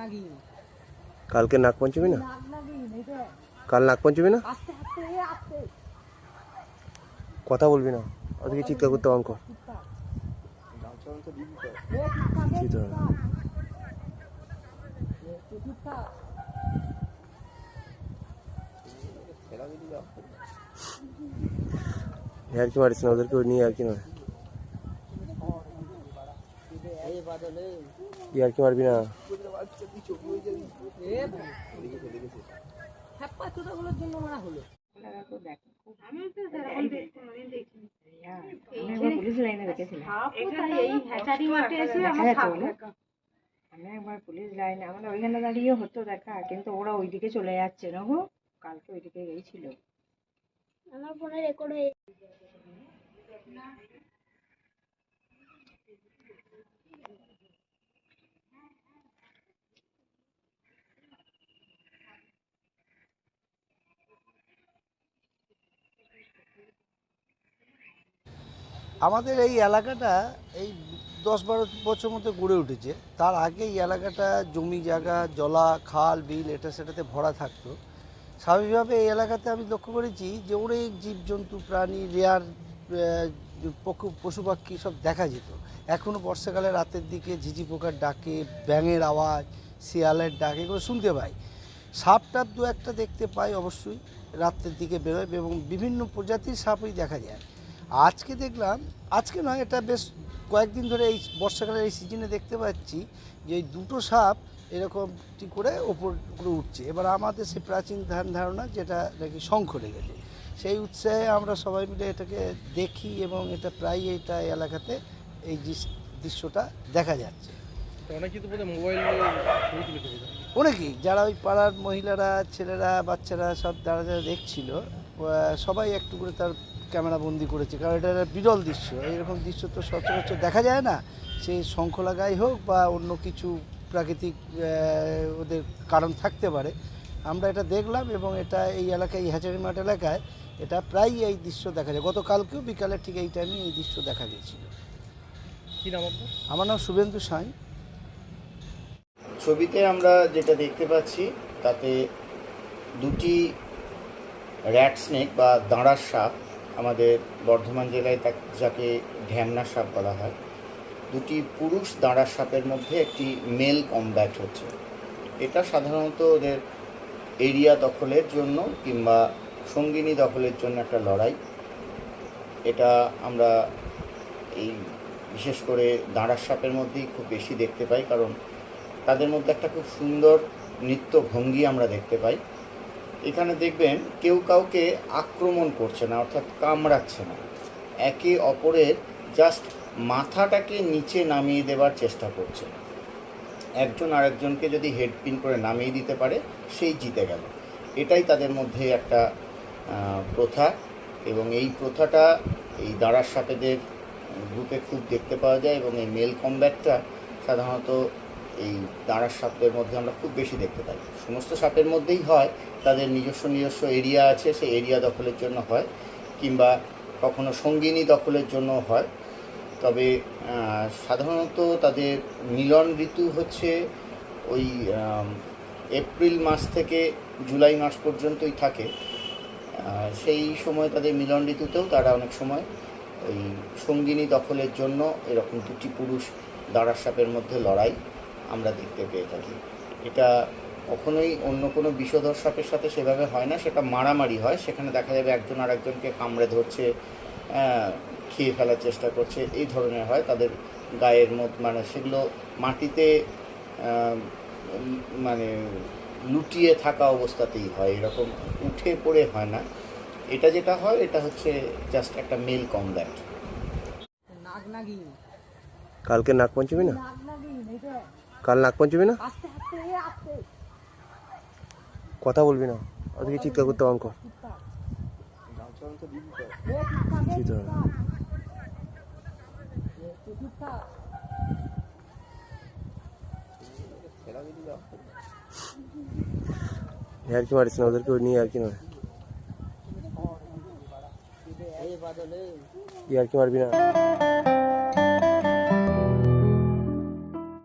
নাগি কালকে নাগপঞ্চমী না? নাগ নাগি কাল নাগপঞ্চমী না? আস্তে আস্তে এ আস্তে। কথা বলবি না। ওদিকে চিৎকার করতে অঙ্ক। আর কি মারিস না? ওদেরকে নিয়ে আর কি নয়। আর কি মারবি না? জন্য মারা হলো আমি একবার পুলিশ লাইনে আমাদের ওইখানে দাঁড়িয়ে হতো দেখা কিন্তু ওরা ওইদিকে চলে যাচ্ছে না গো কালকে ওইদিকে গেছিল আমার ফোনে রেকর্ড হয়ে আমাদের এই এলাকাটা এই দশ বারো বছর মতো গড়ে উঠেছে। তার আগে এই এলাকাটা জমি জায়গা, জলা, খাল, বিল এটা সেটাতে ভরা থাকতো। স্বাভাবিকভাবে এই এলাকাতে আমি লক্ষ্য করেছি যে অনেক জীবজন্তু, প্রাণী, রেয়ার পশু পাখি সব দেখা যেত। এখনও বর্ষাকালে রাতের দিকে ঝিঝি পোকার ডাকে, ব্যাঙের আওয়াজ, শিয়ালের ডাক এগুলো শুনতে পাই। সাপ টাপ দু একটা দেখতে পাই অবশ্যই রাত্রের দিকে বেরোয় এবং বিভিন্ন প্রজাতির সাপই দেখা যায়। আজকে দেখলাম আজকে নয় এটা বেশ কয়েকদিন ধরে এই বর্ষাকালের এই সিজনে দেখতে পাচ্ছি যে এই দুটো সাপ এরকমটি করে ওপর করে উঠছে। এবার আমাদের সেই প্রাচীন ধ্যান ধারণা যেটা নাকি শঙ্খ লেগেছে সেই উৎসাহে আমরা সবাই মিলে এটাকে দেখি এবং এটা প্রায় এটা এলাকাতে এই দৃশ- দৃশ্যটা দেখা যাচ্ছে। অনেকেই তো মোবাইল ছবি তুলে অনেকেই যারা ওই পাড়ার মহিলারা ছেলেরা বাচ্চারা সব যারা যারা দেখছিল সবাই একটু করে তার ক্যামেরা বন্দি করেছে কারণ এটা একটা বিরল দৃশ্য। এইরকম দৃশ্য তো সচরাচর দেখা যায় না। সে শঙ্খ লাগাই হোক বা অন্য কিছু প্রাকৃতিক ওদের কারণ থাকতে পারে। আমরা এটা দেখলাম এবং এটা এই এলাকায় এই হ্যাচারি মাঠ এলাকায় এটা প্রায়ই এই দৃশ্য দেখা যায়। গতকালকেও বিকালে ঠিক এই টাইমে এই দৃশ্য দেখা গিয়েছিল। কি নাম আপনার? আমার নাম শুভেন্দু সাঁই। ছবিতে আমরা যেটা দেখতে পাচ্ছি তাতে দুটি র্যাট স্নেক বা দাঁড়ার সাপ আমাদের বর্ধমান জেলায় তা- যাকে ঢ্যামনা সাপ বলা হয়। দুটি পুরুষ দাঁড়ার সাপের মধ্যে একটি মেল কমব্যাট হচ্ছে। এটা সাধারণত ওদের এরিয়া দখলের জন্য কিংবা সঙ্গিনী দখলের জন্য একটা লড়াই। এটা আমরা এই বিশেষ করে দাঁড়ার সাপের মধ্যেই খুব বেশি দেখতে পাই, কারণ তাদের মধ্যে একটা খুব সুন্দর নৃত্য ভঙ্গি আমরা দেখতে পাই। এখানে দেখবেন কেউ কাউকে আক্রমণ করছে না, অর্থাৎ কামড়াচ্ছে না। একে অপরের জাস্ট মাথাটাকে নিচে নামিয়ে দেবার চেষ্টা করছে। একজন আরেকজনকে যদি হেডপিন করে নামিয়ে দিতে পারে, সেই জিতে গেল। এটাই তাদের মধ্যে একটা প্রথা। এবং এই প্রথাটা এই দাঁড়ার সাপেদের গ্রুপে খুব দেখতে পাওয়া যায়। এবং এই মেল কমব্যাটটা সাধারণত এই দাঁড়ার সাপের মধ্যে আমরা খুব বেশি দেখতে পাই। সমস্ত সাপের মধ্যেই হয়, তাদের নিজস্ব নিজস্ব এরিয়া আছে, সেই এরিয়া দখলের জন্য হয়, কিংবা কখনো সঙ্গিনী দখলের জন্য হয়। তবে সাধারণত তাদের মিলন ঋতু হচ্ছে ওই এপ্রিল মাস থেকে জুলাই মাস পর্যন্তই থাকে। সেই সময় তাদের মিলন ঋতুতেও তারা অনেক সময় ওই সঙ্গিনী দখলের জন্য এরকম দুটি পুরুষ দাঁড়ার সাপের মধ্যে লড়াই আমরা দেখতে পেয়ে থাকি। এটা কখনোই অন্য কোনো বিষধর সাপের সাথে সেভাবে হয় না সেটা মারামারি হয়। সেখানে দেখা যাবে একজন আরেকজনকে কামড়ে ধরছে খেয়ে ফেলার চেষ্টা করছে এই ধরনের হয়। তাদের গায়ের মত মানে সেগুলো মাটিতে মানে লুটিয়ে থাকা অবস্থাতেই হয়। এরকম উঠে পড়ে হয় না। এটা যেটা হয় এটা হচ্ছে জাস্ট একটা মেল কমব্যাট নাগ নাগি কালকে নাগপঞ্চমী না? নাগ নাগি এটা না? কথা বলবি না। ওদিকে চিৎকার করতে অঙ্ক। ঠিক আর কি মারিস না ওদেরকে নিয়ে আর কি নয়। আর কি মারবি না?